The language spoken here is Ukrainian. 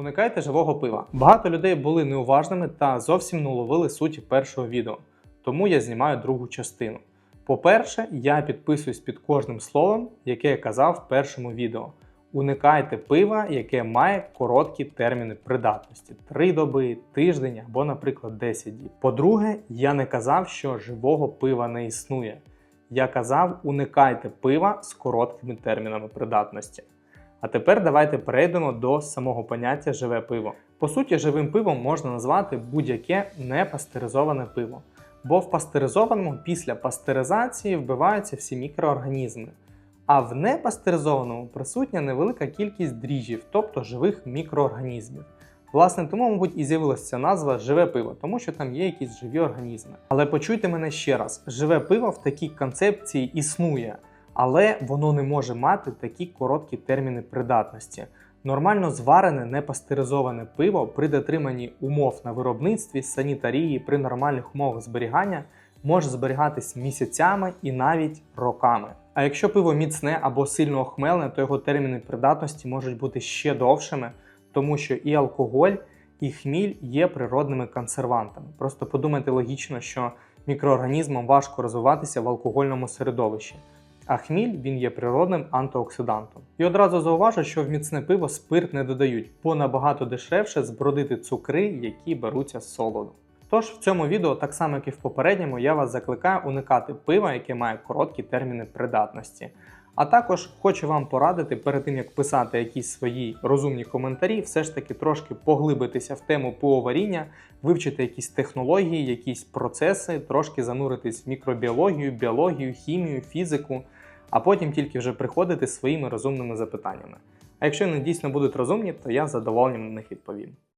Уникайте живого пива. Багато людей були неуважними та зовсім не уловили суті першого відео, тому я знімаю другу частину. По-перше, я підписуюсь під кожним словом, яке я казав в першому відео. Уникайте пива, яке має короткі терміни придатності 3 доби, тиждень або, наприклад, 10 діб. По-друге, я не казав, що живого пива не існує. Я казав, уникайте пива з короткими термінами придатності. А тепер давайте перейдемо до самого поняття живе пиво. По суті, живим пивом можна назвати будь-яке непастеризоване пиво, бо в пастеризованому після пастеризації вбиваються всі мікроорганізми. А в непастеризованому присутня невелика кількість дріжджів, тобто живих мікроорганізмів. Власне, тому, мабуть, і з'явилася назва живе пиво, тому що там є якісь живі організми. Але почуйте мене ще раз: живе пиво в такій концепції існує, але воно не може мати такі короткі терміни придатності. Нормально зварене непастеризоване пиво при дотриманні умов на виробництві, санітарії, при нормальних умовах зберігання може зберігатись місяцями і навіть роками. А якщо пиво міцне або сильно охмелне, то його терміни придатності можуть бути ще довшими, тому що і алкоголь, і хміль є природними консервантами. Просто подумайте логічно, що мікроорганізмам важко розвиватися в алкогольному середовищі. А хміль він є природним антиоксидантом. І одразу зауважу, що в міцне пиво спирт не додають, бо набагато дешевше збродити цукри, які беруться з солоду. Тож в цьому відео, так само як і в попередньому, я вас закликаю уникати пива, яке має короткі терміни придатності. А також хочу вам порадити перед тим як писати якісь свої розумні коментарі, все ж таки трошки поглибитися в тему пивоваріння, вивчити якісь технології, якісь процеси, трошки зануритись в мікробіологію, біологію, хімію, фізику, а потім тільки вже приходити своїми розумними запитаннями. А якщо вони дійсно будуть розумні, то я з задоволенням на них відповім.